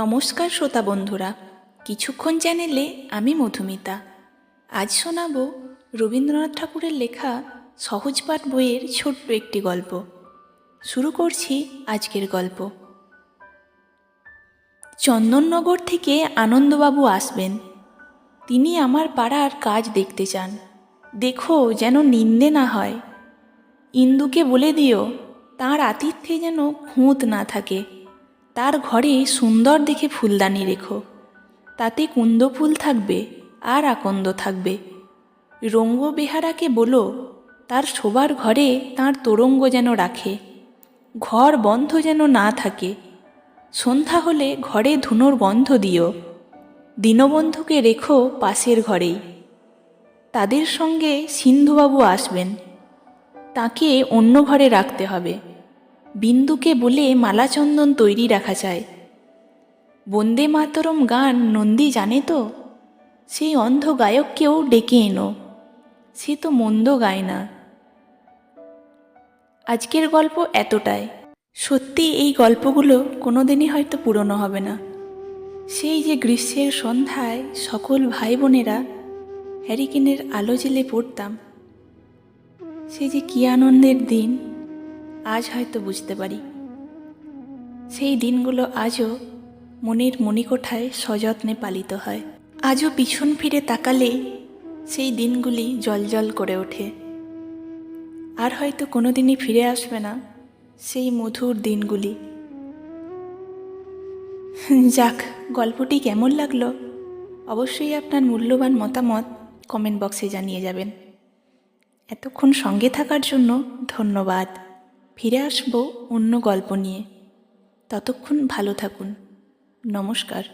নমস্কার শ্রোতা বন্ধুরা। কিছুক্ষণ চ্যানেলে আমি মধুমিতা। আজ শোনাব রবীন্দ্রনাথ ঠাকুরের লেখা সহজপাঠ বইয়ের ছোট্ট একটি গল্প। শুরু করছি আজকের গল্প। চন্দননগর থেকে আনন্দবাবু আসবেন। তিনি আমার পাড়ার কাজ দেখতে চান। দেখো যেন নিন্দে না হয়। ইন্দুকে বলে দিও, তার আতিথ্যে যেন খুঁত না থাকে। তার ঘরে সুন্দর দেখে ফুলদানি রেখো। তাতে কুন্দ ফুল থাকবে আর আকন্দ থাকবে। রঙ্গ বেহারাকে বলো, তার শোবার ঘরে তার তোরঙ্গ যেন রাখে। ঘর বন্ধ যেন না থাকে। সন্ধ্যা হলে ঘরে ধুনোর গন্ধ দিও। দীনবন্ধুকে রেখো পাশের ঘরেই। তাদের সঙ্গে সিন্ধুবাবু আসবেন। তাকে অন্য ঘরে রাখতে হবে। বিন্দুকে বলে মালাচন্দন তৈরি রাখা যায়। বন্দে মাতরম গান নন্দী জানে তো, সেই অন্ধ গায়ককেও ডেকে এনো। সে তো মন্দ গায় না। আজকের গল্প এতটাই। সত্যি এই গল্পগুলো কোনোদিনই হয়তো পুরনো হবে না। সেই যে গ্রীষ্মের সন্ধ্যায় সকল ভাই বোনেরা হ্যারিকেনের আলো জেলে পড়তাম, সে যে কী আনন্দের দিন। আজ হয়তো বুঝতে পারি। সেই দিনগুলো আজও মনের মণিকোঠায় সযত্নে পালিত হয়। আজও পিছন ফিরে তাকালে সেই দিনগুলি জলজল করে ওঠে। আর হয়তো কোনোদিনই ফিরে আসবে না সেই মধুর দিনগুলি। যাক, গল্পটি কেমন লাগল? অবশ্যই আপনার মূল্যবান মতামত কমেন্ট বক্সে জানিয়ে যাবেন। এতক্ষণ সঙ্গে থাকার জন্য ধন্যবাদ। ফিরে আসব অন্য গল্প নিয়ে। ততক্ষণ ভালো থাকুন। নমস্কার।